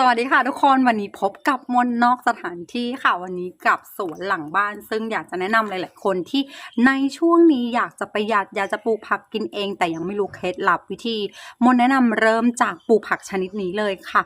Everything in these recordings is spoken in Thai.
สวัสดีค่ะทุกคนวันนี้พบกับมนนอกสถานที่ค่ะวันนี้กับสวนหลังบ้าน ซึ่งอยากจะแนะนำหลาย ๆ คนที่ในช่วงนี้อยากจะประหยัดอยากจะปลูกผักกินเอง แต่ยังไม่รู้เคล็ดลับวิธี มนแนะนำเริ่มจากปลูกผักชนิดนี้เลยค่ะ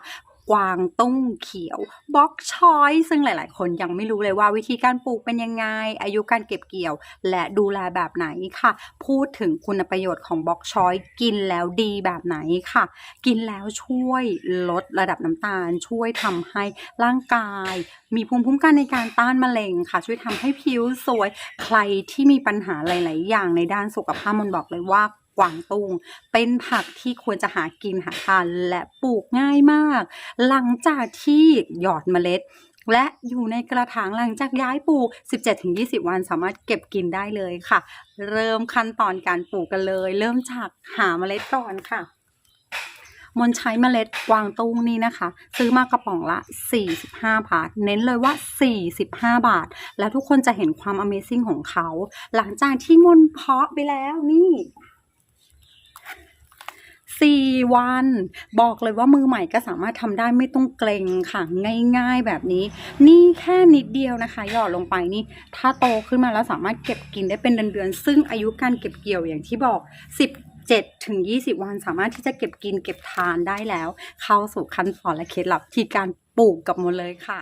กวางตุ้งเขียวบล็อกชอยซึ่งหลาย ๆ คนยังไม่รู้เลยว่าวิธีการปลูกเป็นยังไง อายุการเก็บเกี่ยว และดูแลแบบไหนค่ะ พูดถึงคุณประโยชน์ของบล็อกชอยกินแล้วดีแบบไหนค่ะ กินแล้วช่วยลดระดับน้ำตาล ช่วยทำให้ร่างกาย มีภูมิคุ้มกันในการต้านมะเร็งค่ะ ช่วยทำให้ผิวสวย ใครที่มีปัญหาหลาย ๆ อย่างในด้านสุขภาพมันบอกเลยว่า กวางตุ้งเป็นผักที่ควรจะหากินหาทานและปลูกง่ายมาก หลังจากที่หยอดเมล็ด และอยู่ในกระถางหลังจากย้ายปลูก 17-20 วันสามารถเก็บกินได้เลยค่ะ เริ่มขั้นตอนการปลูกกันเลย เริ่มจากหาเมล็ดก่อนค่ะมนใช้เมล็ดกวางตุ้งนี่นะคะ ซื้อมากระป๋องละ 45 บาท เน้นเลยว่า 45 บาท แล้วทุกคนจะเห็นความ Amazing ของเขา หลังจากที่มนเพาะไปแล้วนี่ สี่วัน บอกเลยว่ามือใหม่ก็สามารถทำได้ไม่ต้องเกรงค่ะง่าย ๆ แบบนี้ นี่แค่นิดเดียวนะคะ หยอดลงไปนี่ ถ้าโตขึ้นมาแล้วสามารถเก็บกินได้เป็นเดือนๆซึ่งอายุการเก็บเกี่ยวอย่างที่บอก17ถึง20 วันสามารถที่จะเก็บกินเก็บทานได้แล้ว เข้าสู่ขั้นตอนและเคล็ดลับที่การปลูกกับหมดเลยค่ะ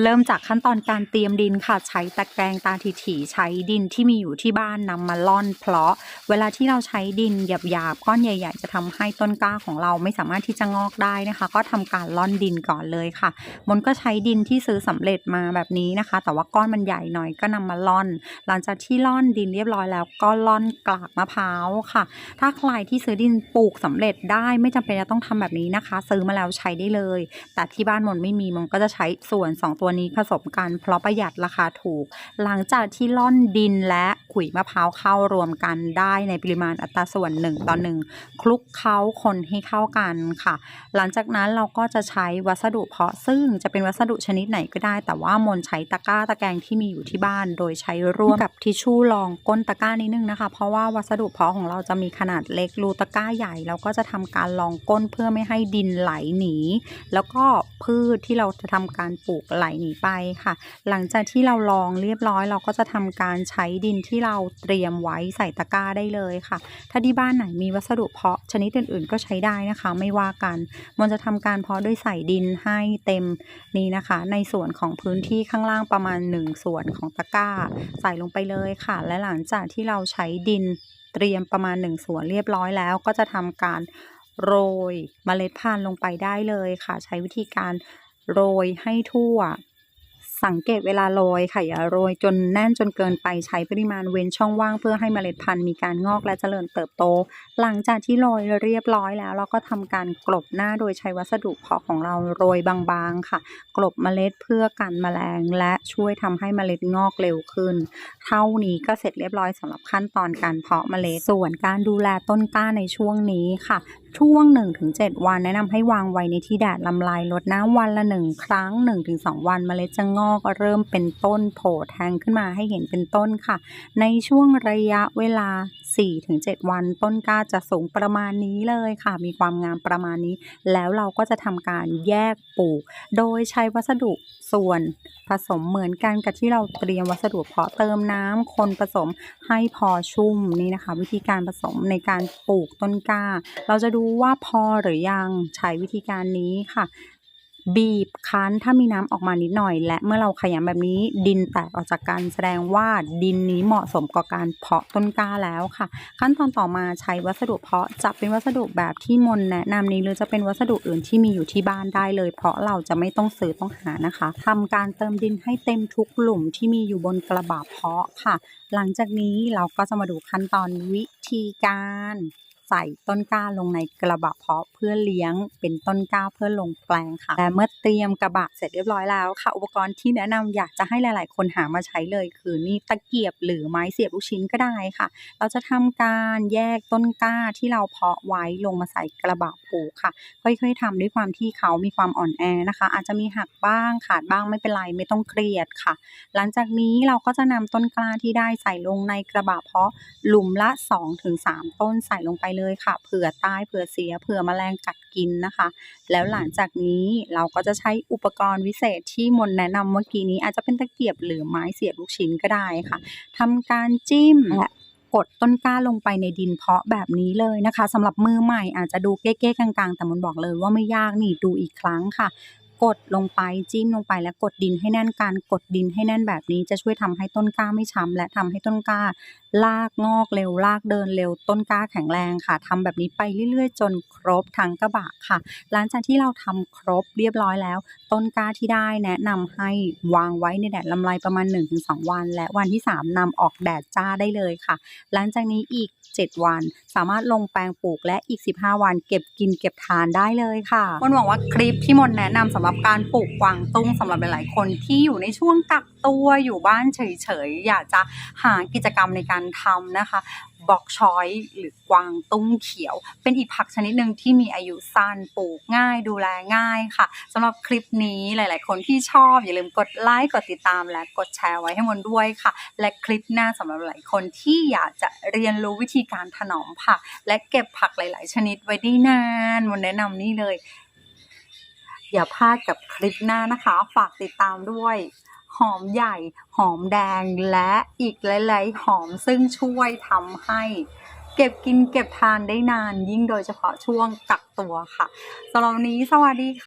เริ่มจากขั้นตอนการเตรียมดินค่ะ ใช้ตะแกรงตาถี่ๆใช้ดินที่มีอยู่ที่บ้านนำมาล่อนเพราะ เวลาที่เราใช้ดินหยาบๆก้อนใหญ่ ๆ จะทำให้ต้นกล้าของเราไม่สามารถที่จะงอกได้นะคะ ก็ทำการล่อนดินก่อนเลยค่ะมนก็ใช้ดินที่ซื้อสำเร็จมาแบบนี้นะคะ แต่ว่าก้อนมันใหญ่หน่อยก็นำมาล่อน หลังจากที่ล่อนดินเรียบร้อยแล้วก็ล่อนกลากมะพร้าวค่ะ ถ้าใครที่ซื้อดินปลูกสำเร็จได้ไม่จำเป็นจะต้องทำแบบนี้นะคะ ซื้อมาแล้วใช้ได้เลย แต่ที่บ้านมนไม่มีมนก็จะใช้ส่วน2ตัวนี้ผสมกันเพราะประหยัดราคาถูก หลังจากที่ล่อนดินและขุยมะพร้าวเข้ารวมกันได้ในปริมาณอัตราส่วน 1 ต่อ 1 คลุกเคล้าคนให้เข้ากันค่ะ หลังจากนั้นเราก็จะใช้วัสดุเพาะซึ่งจะเป็นวัสดุชนิดไหนก็ได้ แต่ว่ามนใช้ตะกร้าตะแกรงที่มีอยู่ที่บ้าน โดยใช้ร่วมกับทิชชู่รองก้นตะกร้านิดนึงนะคะ เพราะว่าวัสดุเพาะของเราจะมีขนาดเล็กรูตะกร้าใหญ่เราก็จะทำการรองก้นเพื่อไม่ให้ดินไหลหนี แล้วก็พืชที่เราจะทำการปลูกไหลหนีไปค่ะ หลังจากที่เราลองเรียบร้อยเราก็จะทำการใช้ดินที่เราเตรียมไว้ใส่ตะกร้าได้เลยค่ะ ถ้าที่บ้านไหนมีวัสดุเพาะชนิดอื่นๆ ก็ใช้ได้นะคะ ไม่ว่ากัน มันจะทำการเพาะด้วยใส่ดินให้เต็มนี้นะคะ ในส่วนของพื้นที่ข้างล่างประมาณ 1 ส่วนของตะกร้า ใส่ลงไปเลยค่ะ และหลังจากที่เราใช้ดินเตรียมประมาณ 1 ส่วนเรียบร้อยแล้วก็จะทำการโรยเมล็ดพันธุ์ลงไปได้เลยค่ะ ใช้วิธีการ โรยให้ทั่ว สังเกตเวลาโรยค่ะอย่าโรยจนแน่นจนเกินไปใช้ปริมาณเว้นช่องว่างเพื่อให้เมล็ดพันธุ์มีการงอกและเจริญเติบโต หลังจากที่โรยเรียบร้อยแล้ว เราก็ทำการกลบหน้าโดยใช้วัสดุเพาะของเราโรยบางๆค่ะ กลบเมล็ดเพื่อกันแมลง และช่วยทำให้เมล็ดงอกเร็วขึ้น เท่านี้ก็เสร็จเรียบร้อยสำหรับขั้นตอนการเพาะเมล็ดส่วนการดูแลต้นกล้าในช่วงนี้ค่ะ ช่วง 1-7 วันแนะนำให้วางไว้ในที่แดดลำลายลดน้ำวันละ 1 ครั้ง 1-2 วันเมล็ดจะงอกเริ่มเป็นต้นโผล่แทงขึ้นมาให้เห็นเป็นต้นค่ะ ในช่วงระยะเวลา 4-7 วัน ต้นกล้าจะสูงประมาณนี้เลยค่ะ มีความงามประมาณนี้ แล้วเราก็จะทำการแยกปลูก โดยใช้วัสดุส่วนผสมเหมือนกันกับที่เราเตรียมวัสดุเพาะเติมน้ำคนผสมให้พอชุ่มนี่นะคะ วิธีการผสมในการปลูกต้นกล้า เราจะดูว่าพอหรือยังใช้วิธีการนี้ค่ะ บีบคั้นถ้ามีน้ำออกมานิดหน่อย และเมื่อเราขยำแบบนี้ดินแตกออกจากกันแสดงว่าดินนี้เหมาะสมกับการเพาะต้นกล้าแล้วค่ะ ขั้นตอนต่อมาใช้วัสดุเพาะจะเป็นวัสดุแบบที่มนแนะนำนี้หรือจะเป็นวัสดุอื่นที่มีอยู่ที่บ้านได้เลย เพราะเราจะไม่ต้องซื้อต้องหานะคะทำการเติมดินให้เต็มทุกหลุมที่มีอยู่บนกระบะเพาะค่ะ หลังจากนี้เราก็จะมาดูขั้นตอนวิธีการ ใส่ต้นกล้าลงในกระบะเพาะเพื่อเลี้ยงเป็นต้นกล้าเพื่อลงแปลงค่ะและเมื่อเตรียมกระบะเสร็จเรียบร้อยแล้วค่ะ อุปกรณ์ที่แนะนำอยากจะให้หลาย ๆ คนหามาใช้เลยคือนี่ตะเกียบหรือไม้เสียบลูกชิ้นก็ได้ค่ะ เราจะทำการแยกต้นกล้าที่เราเพาะไว้ลงมาใส่กระบะปลูกค่ะ ค่อยๆทำด้วยความที่เขามีความอ่อนแอนะคะ อาจจะมีหักบ้างขาดบ้างไม่เป็นไรไม่ต้องเครียดค่ะ หลังจากนี้เราก็จะนำต้นกล้าที่ได้ใส่ลงในกระบะเพาะหลุมละ 2-3 ต้นใส่ลงไปเลยค่ะ เผื่อตายเผื่อเสีย เผื่อแมลงกัดกินนะคะ แล้วหลังจากนี้เราก็จะใช้อุปกรณ์วิเศษที่มนแนะนำเมื่อกี้นี้อาจจะเป็นตะเกียบหรือไม้เสียบลูกชิ้นก็ได้ค่ะทำการจิ้มและกดต้นกล้าลงไปในดินเพาะแบบนี้เลยนะคะสำหรับมือใหม่อาจจะดูเก๊ๆกลางๆ แต่มนบอกเลยว่าไม่ยากนี่ดูอีกครั้งค่ะ กดลงไปจิ้มลงไปแล้วกดดินให้แน่นการกดดินให้แน่นแบบนี้จะช่วยทำให้ต้นกล้าไม่ช้ำและทำให้ต้นกล้า ลากงอกเร็วลากเดินเร็วต้นกล้าแข็งแรงค่ะทำแบบนี้ไปเรื่อยๆ จนครบทั้งกระบะค่ะ หลังจากที่เราทำครบเรียบร้อยแล้ว ต้นกล้าที่ได้แนะนำให้วางไว้ในแดดลำไรประมาณ 1-2 วัน และวันที่ 3นำออกแดดจ้าได้เลยค่ะ หลังจากนี้อีก 7 วัน สามารถลงแปลงปลูกและอีก 15 วัน เก็บกินเก็บทานได้เลยค่ะมนหวังว่าคลิปที่มนแนะนำสำหรับการปลูกกวางตุ้งสำหรับหลายๆ คนที่อยู่ในช่วงกักตัวอยู่บ้านเฉยๆ อยากจะหากิจกรรมในการทำนะคะบอกชอยหรือกวางตุ้งเขียว เป็นอีกผักชนิดหนึ่งที่มีอายุสั้นปลูกง่ายดูแลง่ายค่ะสำหรับคลิปนี้หลาย ๆ คนที่ชอบอย่าลืมกดไลค์กดติดตาม และกดแชร์ไว้ให้มนด้วยค่ะ และคลิปหน้าสำหรับหลายคนที่อยากจะเรียนรู้วิธีการถนอมผัก และเก็บผักหลาย ๆ ชนิดไว้ได้นานมนแนะนำนี่เลย อย่าพลาดกับคลิปหน้านะคะ ฝากติดตามด้วย หอมใหญ่ หอมแดงและอีกหลายๆหอมซึ่งช่วยทำให้เก็บกินเก็บทานได้นานยิ่งโดยเฉพาะช่วงกักตัวค่ะสำหรับนี้สวัสดีค่ะ